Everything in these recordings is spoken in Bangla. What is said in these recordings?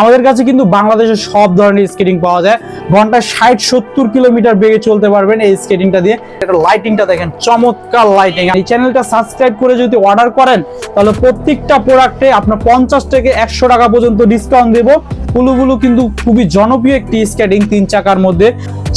আমাদের কাছে কিন্তু বাংলাদেশের সব ধরনের স্কেটিং পাওয়া যায়। ঘন্টায় ষাট, সত্তর কিলোমিটার বেগে চলতে পারবেন এই স্কেটিংটা দিয়ে। এটা লাইটিংটা দেখেন, চমৎকার লাইটিং এই চ্যানেলটা সাবস্ক্রাইব করে যদি অর্ডার করেন, তাহলে প্রত্যেকটা প্রোডাক্টে আপনার পঞ্চাশ থেকে একশো টাকা পর্যন্ত ডিসকাউন্ট দেবো। কুলুগুলো কিন্তু খুবই জনপ্রিয় একটি স্কেটিং তিন চাকার মধ্যে।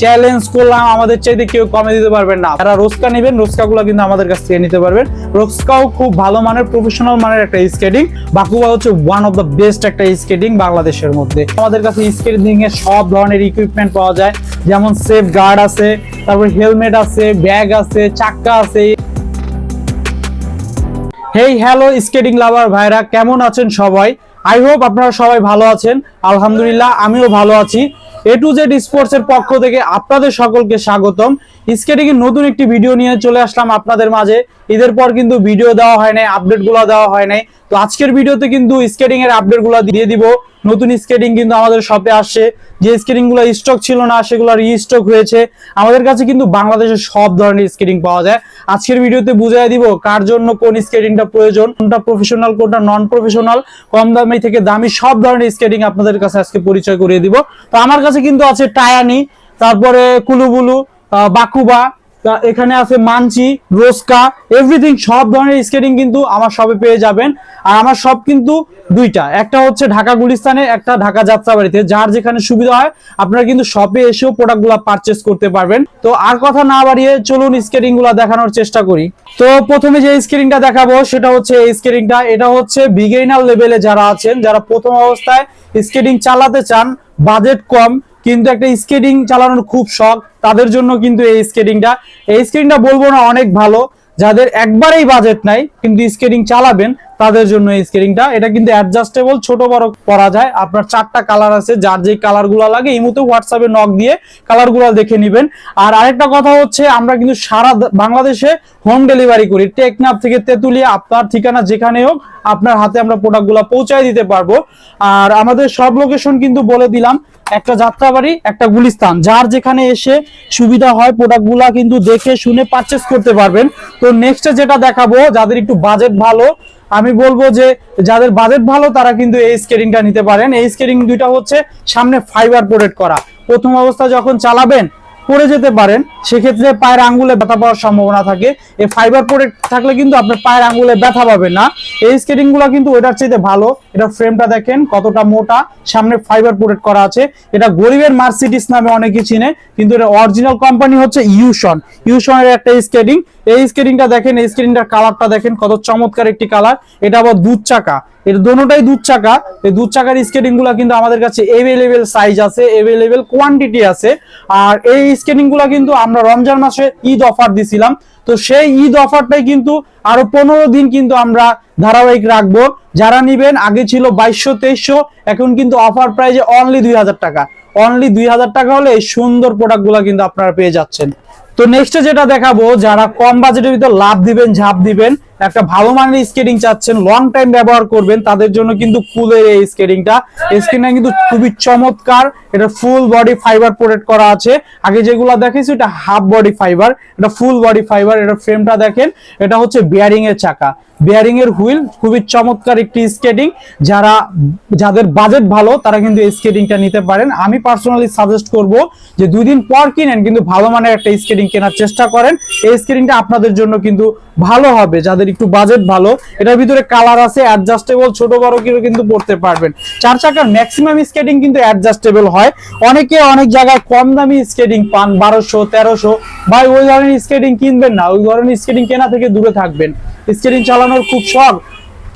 চ্যালেঞ্জ করলাম, আমাদের চাইতে কেউ কমে দিতে পারবেন না। যারা রোস্কা নেবেন রোস্কাগুলো কিন্তু আমাদের কাছ থেকে নিতে পারবেন। রোস্কাও খুব ভালো মানের প্রফেশনাল মানের একটা স্কেটিং বাকুবা হচ্ছে ওয়ান অফ দ্য বেস্ট একটা স্কেটিং বাংলাদেশের মধ্যে। আমাদের কাছে স্কেটিং এর সব ধরনের ইকুইপমেন্ট পাওয়া যায়। যেমন সেফ গার্ড আছে, তারপর হেলমেট আছে ব্যাগ আছে, চাক্কা আছে। হেই হ্যালো স্কেটিং লাভার ভাইরা, কেমন আছেন সবাই? আই হোপ আপনারা সবাই ভালো আছেন। আলহামদুলিল্লাহ, আমিও ভালো আছি। এ টু জেড স্পোর্টস এর পক্ষ থেকে আপনাদের সকলকে স্বাগতম। স্কেটিং এর নতুন একটি ভিডিও নিয়ে চলে আসলাম আপনাদের মাঝে। ঈদের পর কিন্তু ভিডিও দেওয়া হয় নাই আপডেটগুলো দেওয়া হয় নাই। তো আজকের ভিডিওতে কিন্তু স্কেটিং এর আপডেটগুলো দিয়ে দিব। নতুন স্কেটিং কিন্তু আমাদের শপে আসছে যে স্কেটিংগুলো স্টক ছিল না সেগুলো রিস্টক হয়েছে। আমাদের কাছে কিন্তু বাংলাদেশের সব ধরনের স্কেটিং পাওয়া যায়। আজকের ভিডিওতে বুঝাই দিব কার জন্য কোন স্কেটিংটা প্রয়োজন, কোনটা প্রফেশনাল কোনটা নন প্রফেশনাল কম দামি থেকে দামি সব ধরনের স্কেটিং আপনাদের কাছে আজকে পরিচয় করিয়ে দিব। তো আমার কাছে কিন্তু আছে টায়ানি, তারপরে কুলুবুলু বাকুবা এখানে আছে মানচি রোস্কা এভরিথিং সব ধরনের স্কেটিং কিন্তু আমার শপে পেয়ে যাবেন। আর আমার শপ কিন্তু দুইটা। একটা হচ্ছে ঢাকা গুলিস্তানে, একটা ঢাকা যাত্রাবাড়িতে। যার যেখানে সুবিধা হয়, আপনারা কিন্তু শপে এসেও প্রোডাক্টগুলো পারচেস করতে পারবেন। তো আর কথা না বাড়িয়ে চলুন স্কেটিংগুলো দেখানোর চেষ্টা করি। তো প্রথমে যে স্কেটিংটা দেখাবো, সেটা হচ্ছে এই স্কেটিংটা এটা হচ্ছে বিগেইনার লেভেলে যারা আছেন, যারা প্রথম অবস্থায় স্কেটিং চালাতে চান বাজেট কম। কিন্তু একটা স্কেটিং চালানোর খুব শখ। তাদের জন্য কিন্তু এই স্কেটিংটা এই স্কেটিংটা বলব না অনেক ভালো। যাদের একবারেই বাজেট নাই, কিন্তু স্কেটিং চালাবেন তাদের জন্য এই স্কেটিংটা এটা কিন্তু অ্যাডজাস্টেবল ছোট বড় করা যায়। আপনার চারটা কালার আছে, যার যে কালারগুলো লাগে, এই মতো হোয়াটসঅ্যাপে নক দিয়ে কালারগুলো দেখে নেবেন। আর আরেকটা কথা হচ্ছে, আমরা কিন্তু সারা বাংলাদেশে হোম ডেলিভারি করি। টেকনাফ থেকে তেতুলিয়া, আপনার ঠিকানা যেখানে হোক, আপনার হাতে আমরা প্রোডাক্টগুলো পৌঁছায় দিতে পারব। আর আমাদের সব লোকেশন কিন্তু বলে দিলাম, একটা যাত্রাবাড়ি, একটা গুলিস্তান। যার যেখানে এসে সুবিধা হয় প্রোডাক্টগুলা কিন্তু দেখে, শুনে পারচেস করতে পারবেন। তো নেক্সট যেটা দেখাবো, যাদের একটু বাজেট ভালো আমি বলব যে যাদের বাজেট ভালো, তারা কিন্তু এই স্কেটিংটা নিতে পারেন। এই স্কেটিং দুইটা হচ্ছে সামনে ফাইবার প্রোডেক্ট করা। প্রথম অবস্থা যখন চালাবেন পড়ে যেতে পারেন, সেক্ষেত্রে পায়ের আঙ্গুলে ব্যথা পাওয়ার সম্ভাবনা থাকে। এই ফাইবার প্রোডাক্ট থাকলে কিন্তু আপনার পায়ের আঙ্গুলে ব্যথা পাবেন না। এই স্কেটিংগুলো কিন্তু ওটার চাইতে ভালো। এটা ফ্রেমটা দেখেন কতটা মোটা। সামনে ফাইবার প্রোডাক্ট করা আছে। এটা গরিবের মার্সিডিস নামে অনেকে চিনে, কিন্তু এটা অরিজিনাল কোম্পানি হচ্ছে ইউশন ইউশনের একটা স্কেটিং এই স্কেটিংটা দেখেন, এই স্কেটিংটার কালারটা দেখেন, কত চমৎকার একটি কালার এটা আবার দুধ চাকা। এটা দোনোটাই দুধ চাকা। এই দুধ চাকার স্কেটিংগুলা কিন্তু আমাদের কাছে এভেলেবেল সাইজ আছে এভেলেবেল কোয়ান্টিটি আছে। আর এই স্কেটিংগুলা কিন্তু আমরা রমজান মাসে ঈদ অফার দিছিলাম। তো সেই ঈদ অফারটাই কিন্তু আরও পনেরো দিন কিন্তু আমরা ধারাবাহিক রাখব। যারা নিবেন, আগে ছিল বাইশশো, তেইশশো, এখন কিন্তু অফার প্রাইজে অনলি দুই হাজার টাকা। অনলি দুই হাজার টাকা হলে এই সুন্দর প্রোডাক্টগুলা কিন্তু আপনারা পেয়ে যাচ্ছেন। তো নেক্সট যেটা দেখাবো, যারা কম বাজেটের ভিতরে লাভ দিবেন, ঝাঁপ দিবেন একটা ভালো মানের স্কেটিং চাচ্ছেন লং টাইম ব্যবহার করবেন, তাদের জন্য কিন্তু কুলের এই স্কেটিংটা স্কেটিংটা কিন্তু খুবই চমৎকার। এটা ফুল বডি ফাইবার প্রোটেক্ট করা আছে। আগে যেগুলো দেখেছি এটা হাফ বডি ফাইবার এটা ফুল বডি ফাইবার এটা ফ্রেমটা দেখেন, এটা হচ্ছে বিয়ারিং এর চাকা। বিয়ারিং এর হুইল, খুবই চমৎকার একটি স্কেটিং যারা, যাদের বাজেট ভালো, তারা কিন্তু স্কেটিংটা নিতে পারেন। আমি পার্সোনালি সাজেস্ট করব যে দুই দিন পর কিনেন, কিন্তু ভালো মানের একটা স্কেটিং কেনার চেষ্টা করেন। এই স্কেটিংটা আপনাদের জন্য কিন্তু ভালো হবে, যাদের একটু বাজেট ভালো। এটার ভিতরে কালার আছে অ্যাডজাস্টেবল ছোট, বড় কেউ কিন্তু পড়তে পারবেন। চার চাকার ম্যাক্সিমাম স্কেটিং কিন্তু অ্যাডজাস্টেবল হয়। অনেকে অনেক জায়গায় কম দামি স্কেটিং পান, বারোশো, তেরোশো ভাই ওই ধরনের স্কেটিং কিনবেন না। ওই ধরনের স্কেটিং কেনা থেকে দূরে থাকবেন। স্কেটিং চালানোর খুব শখ।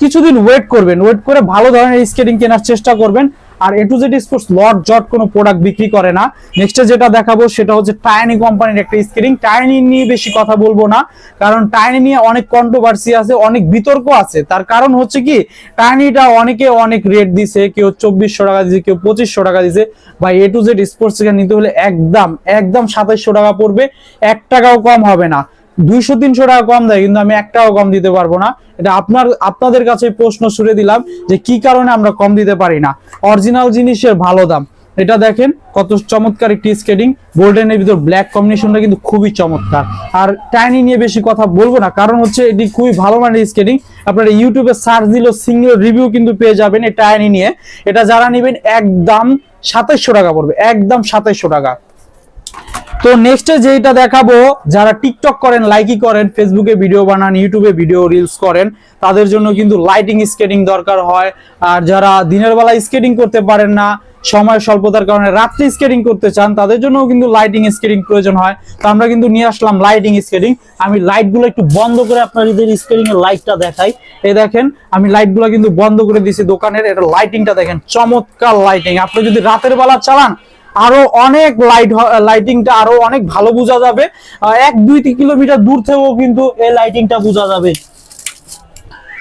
কিছুদিন ওয়েট করবেন ওয়েট করে ভালো ধরনের স্কেটিং কেনার চেষ্টা করবেন। আর এ টু জেড স্পোর্টস লট জট কোনো প্রোডাক্ট বিক্রি করে না। নেক্সট যেটা দেখাবো সেটা হচ্ছে টাইনি কোম্পানির একটা স্কেটিং টাইনি নিয়ে বেশি কথা বলব না, কারণ টাইনি নিয়ে অনেক কন্ট্রোভার্সি আছে, অনেক বিতর্ক আছে। তার কারণ হচ্ছে কি টাইনিটা অনেকে অনেক রেট দিছে, কেউ চব্বিশশো টাকা দিছে, কেউ পঁচিশশো টাকা দিছে। বা এ টু জেড স্পোর্টস নিতে হলে একদম একদম সাতাইশশো টাকা পড়বে, এক টাকাও কম হবে না। দুইশো, তিনশো টাকা কম দেয়, কিন্তু আমি এক টাকাও কম দিতে পারব না। এটা আপনার, আপনাদের কাছে প্রশ্ন ছুড়ে দিলাম যে কি কারণে আমরা কম দিতে পারি না। অরিজিনাল জিনিসের ভালো দাম। এটা দেখেন, কত চমৎকার একটি স্কেটিং গোল্ডেনের ভিতর ব্ল্যাক কম্বিনেশনটা কিন্তু খুবই চমৎকার। আর টাইনি নিয়ে বেশি কথা বলব না, কারণ হচ্ছে এটি খুবই ভালো মানের স্কেটিং আপনারা ইউটিউবে সার্চ দিলেও সিঙ্গেল রিভিউ কিন্তু পেয়ে যাবেন এই টাইনি নিয়ে। এটা যারা নেবেন, একদম সাতাইশশো টাকা পড়বে, একদম সাতাইশশো টাকা। তো নেক্সটে যেটা দেখাবো, যারা টিকটক করেন লাইকি করেন ফেসবুকে ভিডিও বানান ইউটিউবে ভিডিও রিলস করেন, তাদের জন্য কিন্তু লাইটিং স্কেটিং দরকার হয়। আর যারা দিনের বেলা স্কেটিং করতে পারেন না, সময় স্বল্পতার কারণে রাত্রি স্কেটিং করতে চান, তাদের জন্য কিন্তু লাইটিং স্কেটিং প্রয়োজন হয়। তো আমরা কিন্তু নিয়ে আসলাম লাইটিং স্কেটিং আমি লাইটগুলো একটু বন্ধ করে আপনাদের স্কেটিং এর লাইটটা দেখাই। এই দেখেন, আমি লাইটগুলো কিন্তু বন্ধ করে দিয়েছি দোকানের। এটা লাইটিংটা দেখেন, চমৎকার লাইটিং আপনি যদি রাতের বেলা চালান আরও অনেক লাইট লাইটিংটা আরও অনেক ভালো বোঝা যাবে। এক দুই তিন কিলোমিটার দূর থেকেও কিন্তু এই লাইটিংটা বোঝা যাবে।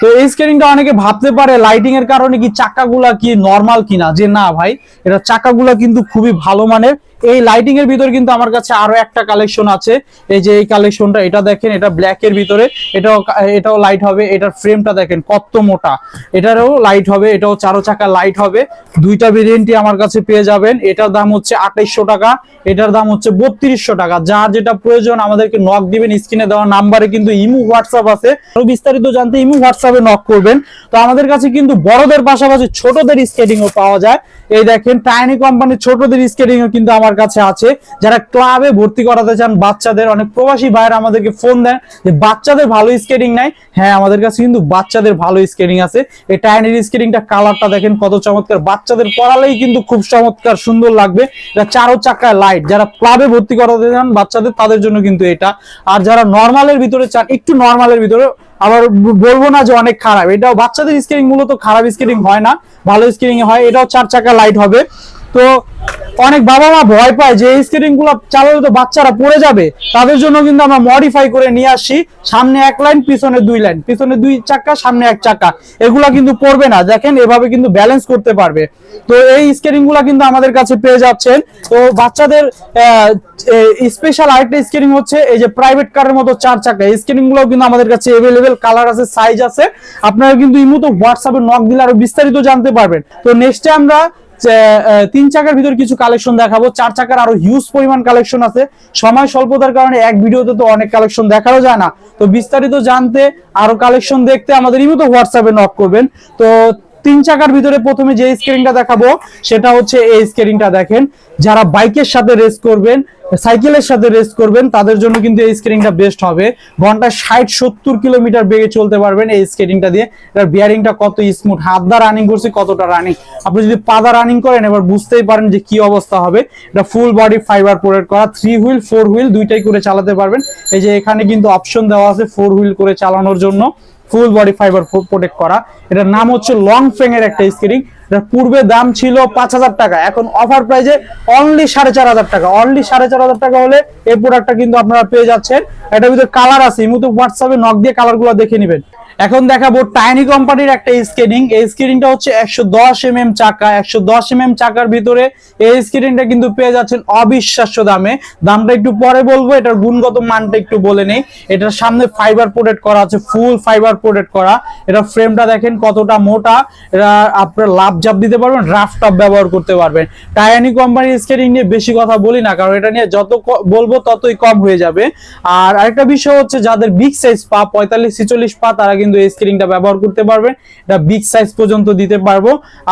তো এই স্কেটিংটা অনেকে ভাবতে পারে লাইটিং এর কারণে কি চাকাগুলা কি নর্মাল কিনা? যে না ভাই, এটা চাকাগুলা কিন্তু খুবই ভালো মানের। এই লাইটিং এর ভিতরে কিন্তু আমার কাছে আরও একটা কালেকশন আছে। এই যে এই কালেকশনটা এটা দেখেন, এটা ব্ল্যাক এর ভিতরে। এটাও এটাও লাইট হবে, এটার ফ্রেমটা দেখেন কত মোটা। এটারও লাইট হবে, এটাও চারো চাকা লাইট হবে। দুইটা ভেরিয়েন্টই আমার কাছে পেয়ে যাবেন। এটার দাম হচ্ছে আঠাইশশো টাকা, এটার দাম হচ্ছে বত্রিশশো টাকা। যার যেটা প্রয়োজন, আমাদেরকে নক দিবেন স্ক্রিনে দেওয়া নাম্বারে কিন্তু ইমু হোয়াটসঅ্যাপ আছে। আরও বিস্তারিত জানতে ইমু হোয়াটসঅ্যাপে নক করবেন। তো আমাদের কাছে কিন্তু বড়দের পাশাপাশি ছোটদের স্কেটিংও পাওয়া যায়। এই দেখেন টাইনি কোম্পানির ছোটদের স্কেটিংও কিন্তু আমার কাছে আছে। যারা ক্লাবে ভর্তি করাতে চান, বাচ্চাদের, অনেক প্রবাসী ভাইয়েরা আমাদেরকে ফোন দেন যে, বাচ্চাদের ভালো স্কেটিং নাই? হ্যাঁ আমাদের কাছে কিন্তু বাচ্চাদের ভালো স্কেটিং আছে। এই টাইনির স্কেটিংটা কালারটা দেখেন কত চমৎকার। বাচ্চাদের পড়ালেই কিন্তু খুব চমৎকার, সুন্দর লাগবে। এটা চারো চাকায় লাইট যারা ক্লাবে ভর্তি করাতে চান বাচ্চাদের, তাদের জন্য কিন্তু এটা। আর যারা নর্মালের ভিতরে চান, একটু নর্মালের ভিতরে, আবার বলব না যে অনেক খারাপ। এটাও বাচ্চাদের স্কেটিং মূলত খারাপ স্কেটিং হয় না। ভালো স্কেটিং হয়, এটাও চার চাকা লাইট হবে। তো অনেক বাবা মা ভয় পায় যে এই স্কেটিংগুলো চালালে তো বাচ্চারা পড়ে যাবে। তাদের জন্য কিন্তু আমরা মডিফাই করে নিয়ে আসি। সামনে এক লাইন পিছনে দুই লাইন পিছনে দুই চাকা, সামনে এক চাকা। এগুলা কিন্তু পড়বে না। দেখেন, এভাবে কিন্তু ব্যালেন্স করতে পারবে। তো এই স্কেটিংগুলা কিন্তু আমাদের কাছে পেয়ে যাচ্ছেন। তো বাচ্চাদের স্পেশাল আরেকটা স্কেটিং হচ্ছে, এই যে প্রাইভেট কারের মতো চার চাকা। এই স্কেটিংগুলো কিন্তু আমাদের কাছে এভেলেবেল কালার আছে সাইজ আছে। আপনারা কিন্তু এই মতো হোয়াটসঅ্যাপে নক দিলে আরও বিস্তারিত জানতে পারবেন। তো নেক্সটে আমরা তিন চাকার ভিতর কিছু কালেকশন দেখাবো। চার চাকার আরও হিউজ পরিমাণ কালেকশন আছে। সময় স্বল্পতার কারণে এক ভিডিওতে তো অনেক কালেকশন দেখানো যায় না। তো বিস্তারিত জানতে, আরও কালেকশন দেখতে আমাদের ইমতো হোয়াটসঅ্যাপে নক করবেন। তো তিন চাকার ভিতরে প্রথমে যে স্কেরিংটা দেখাবো, সেটা হচ্ছে এই স্কেরিংটা দেখেন। যারা বাইকের সাথে রেস করবেন সাইকেলের সাথে রেস করবেন, তাদের জন্য কিন্তু এই স্কেটিংটা বেস্ট হবে। ঘন্টায় ষাট, সত্তর কিলোমিটার বেগে চলতে পারবেন এই স্কেটিংটা দিয়ে। এটার বিয়ারিংটা কত স্মুথ হাত দা রানিং করছে, কতটা রানিং আপনি যদি পাদা রানিং করেন, এবার বুঝতেই পারেন যে কি অবস্থা হবে। এটা ফুল বডি ফাইবার প্রোডাক্ট করা থ্রি হুইল ফোর হুইল দুইটাই করে চালাতে পারবেন। এই যে এখানে কিন্তু অপশন দেওয়া আছে ফোর হুইল করে চালানোর জন্য। ফুল বডি ফাইবার প্রোটেক্ট করা। এটার নাম হচ্ছে লং ফেং এর একটা স্কেটিং পূর্বে দাম ছিল পাঁচ হাজার টাকা। এখন অফার প্রাইজে অনলি সাড়ে চার হাজার টাকা। অনলি সাড়ে চার হাজার টাকা হলে এই প্রোডাক্টটা কিন্তু আপনারা পেয়ে যাচ্ছেন। এটার ভিতরে কালার আছে, এই মতো হোয়াটসঅ্যাপে নক দিয়ে কালারগুলো দেখে নেবেন। এখন দেখাবো টাইনি কোম্পানির একটা স্কেটিং এই স্কেটিংটা হচ্ছে একশো দশ এম এম চাকা। একশো দশ এম এম চাকার ভিতরে এই স্কেটিংটা কিন্তু পেয়ে যাচ্ছেন অবিশ্বাস্য দামে। দামটা একটু পরে বলব, এটার গুণগত মানটা একটু বলে নেই। এটার সামনে ফাইবার প্রোটেক্ট করা আছে ফুল ফাইবার প্রোটেক্ট করা। এটা ফ্রেমটা দেখেন কতটা মোটা। এটা আপনার লাভ জাপ দিতে পারবেন রাফ টপ ব্যবহার করতে পারবেন। টায়ানি কোম্পানির স্কেটিং নিয়ে বেশি কথা বলি না, কারণ এটা নিয়ে যত বলব ততই কম হয়ে যাবে। আর আরেকটা বিষয় হচ্ছে, যাদের বিগ সাইজ পা, পঁয়তাল্লিশ ছিচল্লিশ পা, তারা কিন্তু এই ব্যবহার করতে পারবেন। এটা বিগ সাইজ পর্যন্ত দিতে পারব।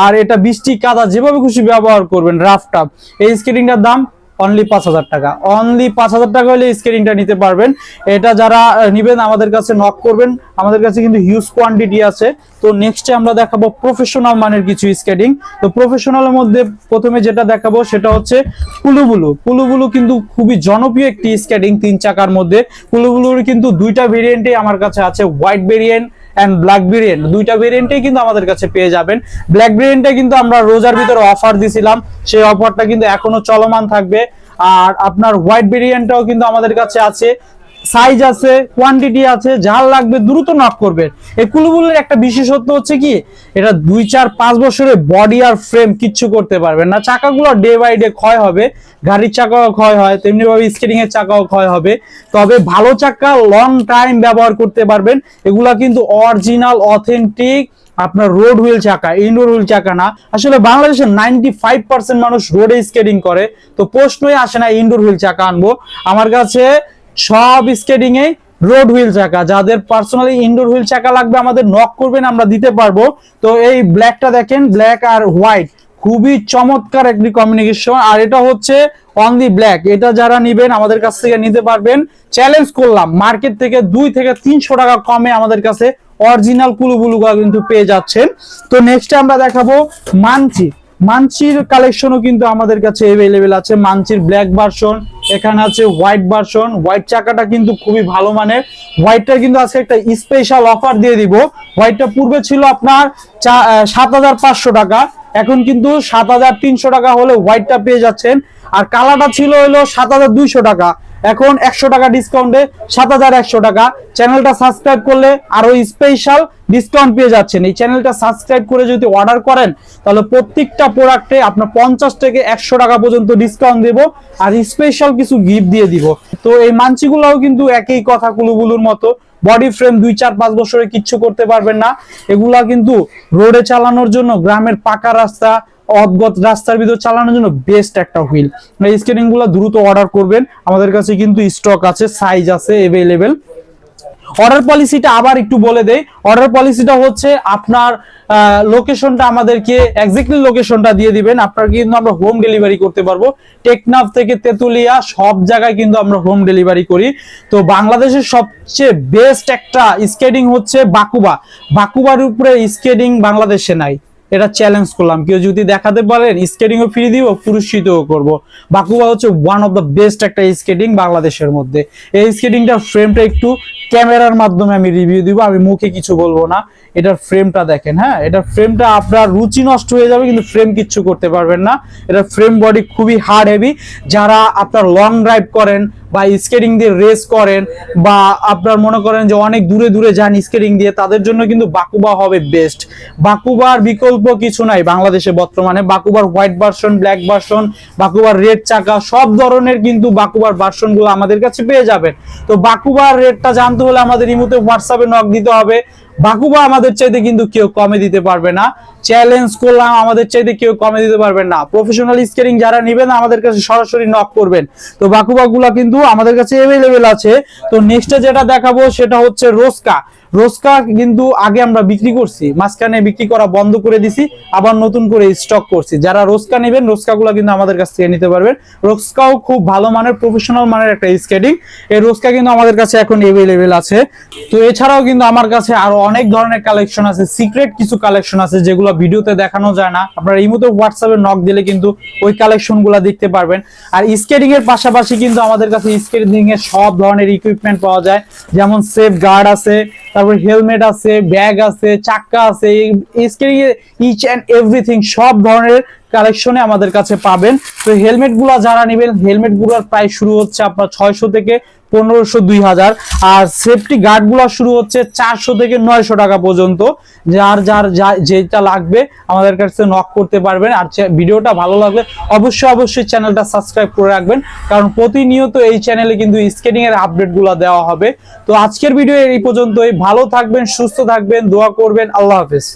আর এটা বৃষ্টি কাদা যেভাবে খুশি ব্যবহার করবেন রাফ টাপ এই স্কেটিংটার দাম অনলি পাঁচ হাজার টাকা। অনলি পাঁচ হাজার টাকা হলে স্কেটিংটা নিতে পারবেন। এটা যারা নিবেন, আমাদের কাছে নক করবেন, আমাদের কাছে কিন্তু হিউজ কোয়ান্টিটি আছে। তো নেক্সটে আমরা দেখাবো প্রফেশনাল মানের কিছু স্কেটিং তো প্রফেশনালের মধ্যে প্রথমে যেটা দেখাবো, সেটা হচ্ছে পুলুবুলু পুলুবুলু কিন্তু খুবই জনপ্রিয় একটি স্কেটিং তিন চাকার মধ্যে। পুলুবুলুর কিন্তু দুইটা ভেরিয়েন্টে আমার কাছে আছে white variant and black variant দুইটা ভেরিয়েন্টেই কিন্তু আমাদের কাছে পেয়ে যাবেন। ব্ল্যাক ভেরিয়েন্টে কিন্তু আমরা রোজার ভিতরে অফার দিছিলাম। সেই অফারটা কিন্তু এখনও চলমান থাকবে। আর আপনার হোয়াইট ভেরিয়েন্টটাও কিন্তু আমাদের কাছে আছে। সাইজ আছে কোয়ান্টিটি আছে যার লাগবে, দ্রুত নক করবেন এই কুলুবুলের একটা বিশেষত্ব হচ্ছে কি, এটা দুই, চার, পাঁচ বছরের বডি আর ফ্রেম কিচ্ছু করতে পারবেন না। চাকাগুলো ডে বাই ডে ক্ষয় হবে, গাড়ির চাকাও ক্ষয় হয় তেমনি ভাবে স্কেটিং এর চাকাও ক্ষয় হবে। তবে ভালো চাকা লং টাইম ব্যবহার করতে পারবেন। এগুলা কিন্তু অরিজিনাল অথেন্টিক আপনার রোড হুইল চাকা ইনডোর হুইল চাকা না। আসলে বাংলাদেশের নাইনটি ফাইভ পার্সেন্ট মানুষ রোডে স্কেটিং করে। তো প্রশ্নই আসে না ইনডোর হুইল চাকা আনব। আমার কাছে সব স্কেটিং এ রোড হুইল চাকা। যাদের পার্সোনালি ইনডোর হুইল চাকা লাগবে, আমাদের নক করবেন, আমরা দিতে পারব। তো এই ব্ল্যাকটা দেখেন ব্ল্যাক আর হোয়াইট খুবই চমৎকার একটি কমিউনিকেশন আর এটা হচ্ছে অন দি ব্ল্যাক এটা যারা নিবেন, আমাদের কাছ থেকে নিতে পারবেন। চ্যালেঞ্জ করলাম। মার্কেট থেকে দুই থেকে তিনশো টাকা কমে আমাদের কাছে অরিজিনাল কুলুবুলুগুলো কিন্তু পেয়ে যাচ্ছেন। তো নেক্সট আমরা দেখাবো মানচি। মানচির কালেকশনও কিন্তু আমাদের কাছে এভেলেবেল আছে। মানচির ব্ল্যাক ভার্সন এখানে আছে হোয়াইট ভার্সন হোয়াইট চাকাটা কিন্তু খুবই ভালো মানের। হোয়াইটটা কিন্তু আজকে একটা স্পেশাল অফার দিয়ে দিব। হোয়াইটটা পূর্বে ছিল আপনার সাত হাজার পাঁচশো টাকা। এখন কিন্তু সাত হাজার তিনশো টাকা হলে হোয়াইটটা পেয়ে যাচ্ছেন। আর কালারটা ছিল হলো সাত হাজার দুইশো টাকা। এখন একশো টাকা ডিসকাউন্টে সাত হাজার একশো টাকা। চ্যানেলটা সাবস্ক্রাইব করলে আরও স্পেশাল ডিসকাউন্ট পেয়ে যাচ্ছেন। এই চ্যানেলটা সাবস্ক্রাইব করে যদি অর্ডার করেন, তাহলে প্রত্যেকটা প্রোডাক্টে আপনার পঞ্চাশ থেকে একশো টাকা পর্যন্ত ডিসকাউন্ট দেব আর স্পেশাল কিছু গিফট দিয়ে দিব। তো এই মানচিগুলোও কিন্তু একই কথা কুলুবুলুর মতো। বডি ফ্রেম দুই চার পাঁচ বছরে কিচ্ছু করতে পারবেন না। এগুলা কিন্তু রোডে চালানোর জন্য গ্রামের পাকা রাস্তা অদ্ভুত রাস্তার ভিতর চালানোর জন্য বেস্ট একটা হুইল স্কেটিংগুলো দ্রুত অর্ডার করবেন। আমাদের কাছে কিন্তু স্টক আছে সাইজ আছে এভেলেবেল অর্ডার পলিসিটা আবার একটু বলে দেই। অর্ডার পলিসিটা হচ্ছে আপনার লোকেশনটা আমাদেরকে এক্স্যাক্টলি লোকেশনটা দিয়ে দিবেন। আপনার কিন্তু আমরা হোম ডেলিভারি করতে পারব। টেকনাফ থেকে তেতুলিয়া, সব জায়গায় কিন্তু আমরা হোম ডেলিভারি করি। তো বাংলাদেশের সবচেয়ে বেস্ট একটা স্কেটিং হচ্ছে বাকুবা। বাকুবার উপরে স্কেটিং বাংলাদেশে নাই। এটা চ্যালেঞ্জ করলাম। কেউ যদি দেখাতে পারেন স্কেটিং ও ফ্রি দিব, পুরস্কৃতও করব। বাকুবা হচ্ছে ওয়ান অফ দ্য বেস্ট একটা স্কেটিং বাংলাদেশের মধ্যে। এই স্কেটিংটার ফ্রেমটা একটু ক্যামেরার মাধ্যমে আমি রিভিউ দিব, আমি মুখে কিছু বলব না। এটার ফ্রেমটা দেখেন হ্যাঁ? এটার ফ্রেমটা আপনার রুচি নষ্ট হয়ে যাবে, কিন্তু ফ্রেম কিচ্ছু করতে পারবেন না। এটার ফ্রেম বডি খুবই হার্ড হেভি যারা আপনার লং ড্রাইভ করেন বা স্কেটিং দিয়ে রেস করেন বা আপনার মনে করেন যে অনেক দূরে দূরে যান স্কেটিং দিয়ে, তাদের জন্য কিন্তু বাকুবা হবে বেস্ট বাকুবার বিকল্প কিছু নাই বাংলাদেশে বর্তমানে। বাকুবার হোয়াইট ভার্সন ব্ল্যাক ভার্সন বাকুবার রেড চাকা, সব ধরনের কিন্তু বাকুবার ভার্সনগুলো আমাদের কাছে পেয়ে যাবেন। তো বাকুবার রেটটা জানতে হলে আমাদের ইমুতে হোয়াটসঅ্যাপে নক দিতে হবে। বাকুবা আমাদের চাইতে কিন্তু কেউ কমে দিতে পারবে না। চ্যালেঞ্জ করলাম, আমাদের চাইতে কেউ কমে দিতে পারবেন না। প্রফেশনাল স্কেলিং যারা নেবেন, আমাদের কাছে সরাসরি নক করবেন। তো বাকুবা গুলা কিন্তু আমাদের কাছে অ্যাভেলেবেল আছে। তো নেক্সটে যেটা দেখাবো, সেটা হচ্ছে রোস্কা। রোস্কা কিন্তু আগে আমরা বিক্রি করছি, মাঝখানে বিক্রি করা বন্ধ করে দিছি, আবার নতুন করে স্টক করছি। যারা রোস্কা নেবেন রোস্কা গুলো কিন্তু আমাদের কাছ থেকে নিতে পারবেন। রোস্কাও খুব ভালো মানের প্রফেশনাল মানের একটা স্কেটিং এই রোস্কা কিন্তু আমাদের কাছে এখন এভেলেবেল আছে। তো এছাড়াও কিন্তু আমার কাছে আরও অনেক ধরনের কালেকশন আছে সিক্রেট কিছু কালেকশন আছে, যেগুলো ভিডিওতে দেখানো যায় না। আপনারা এই মতো হোয়াটসঅ্যাপে নক দিলে কিন্তু ওই কালেকশনগুলা দেখতে পারবেন। আর স্কেটিং এর পাশাপাশি কিন্তু আমাদের কাছে স্কেটিং এর সব ধরনের ইকুইপমেন্ট পাওয়া যায়। যেমন সেফ গার্ড আছে তারপর হেলমেট আছে ব্যাগ আছে, চাক্কা আছে ইচ অ্যান্ড এভরিথিং সব ধরনের কালেকশনে আমাদের কাছে পাবেন। তো হেলমেটগুলা যারা নেবেন হেলমেটগুলার প্রায় শুরু হচ্ছে আপনার ছয়শো থেকে পনেরোশো দুই হাজার। আর সেফটি গার্ডগুলা শুরু হচ্ছে চারশো থেকে নয়শো টাকা পর্যন্ত। যার যার যেটা লাগবে আমাদের কাছে নক করতে পারবেন। আর ভিডিওটা ভালো লাগলে অবশ্যই অবশ্যই চ্যানেলটা সাবস্ক্রাইব করে রাখবেন। কারণ প্রতিনিয়ত এই চ্যানেলে কিন্তু স্কেটিং এর আপডেটগুলা দেওয়া হবে। তো আজকের ভিডিও এই পর্যন্তই। ভালো থাকবেন, সুস্থ থাকবেন, দোয়া করবেন। আল্লাহ হাফেজ।